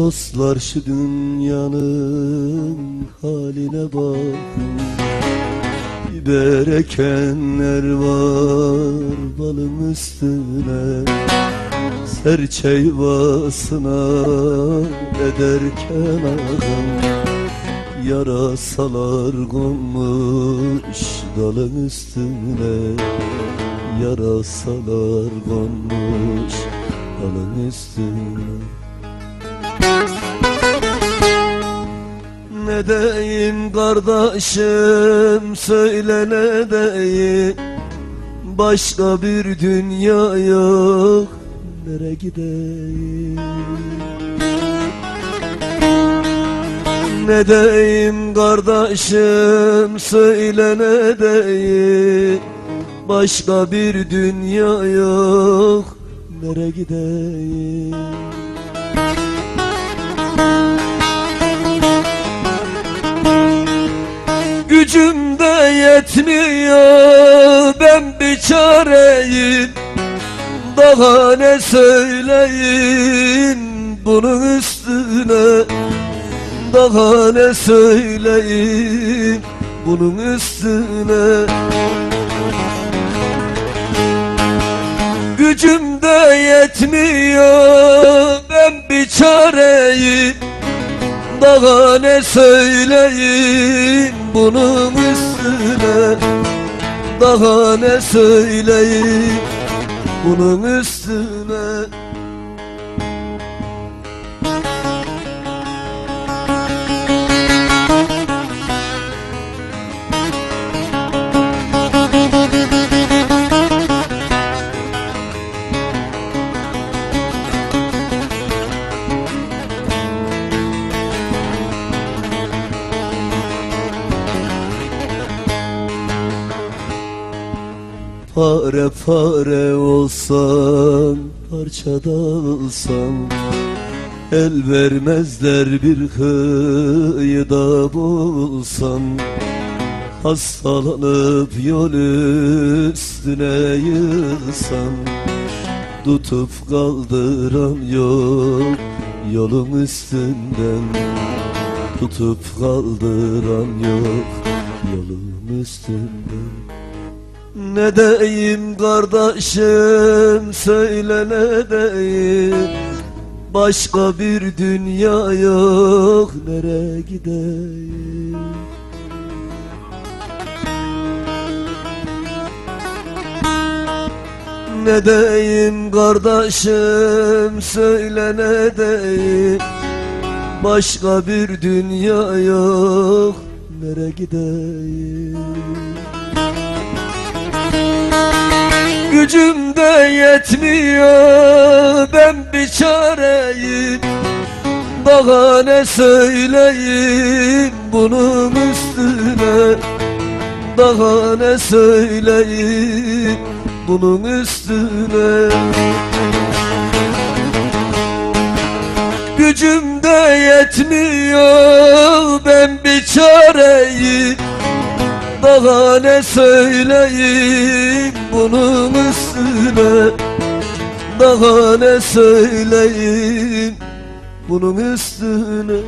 Dostlar şu dünyanın haline bakın. Biber ekenler var balın üstüne. Serçe yuvasına ederken ağam Yarasalar konmuş dalın üstüne. Yarasalar konmuş dalın üstüne Ne deyim kardeşim söyle ne deyim? Başka bir dünya yok Nere gideyim? Ne deyim kardeşim söyle ne deyim? Başka bir dünya yok Nere gideyim Gücüm de yetmiyor ben bir çareyim. Daha ne söyleyeyim bunun üstüne? Daha ne söyleyeyim bunun üstüne? Gücüm de yetmiyor ben bir çareyim daha ne söyleyeyim bunun üstüne? Daha ne söyleyeyim bunun üstüne Pare pare olsan Parçada olsan El vermezler bir kıyıda bulsan Hastalanıp yol üstüne yığılsan Tutup kaldıran yok yolun üstünden Tutup kaldıran yok yolun üstünden ne deyim kardeşim söyle ne deyim? Başka bir dünya yok nere gideyim? Ne deyim kardeşim söyle ne deyim? Başka bir dünya yok nere gideyim Gücüm de yetmiyor. Ben bir çareyim Daha ne söyleyeyim bunun üstüne. Daha ne söyleyeyim bunun üstüne. Gücüm de yetmiyor. Ben bir çareyim daha ne söyleyeyim bunun üstüne. Daha ne söyleyeyim bunun üstüne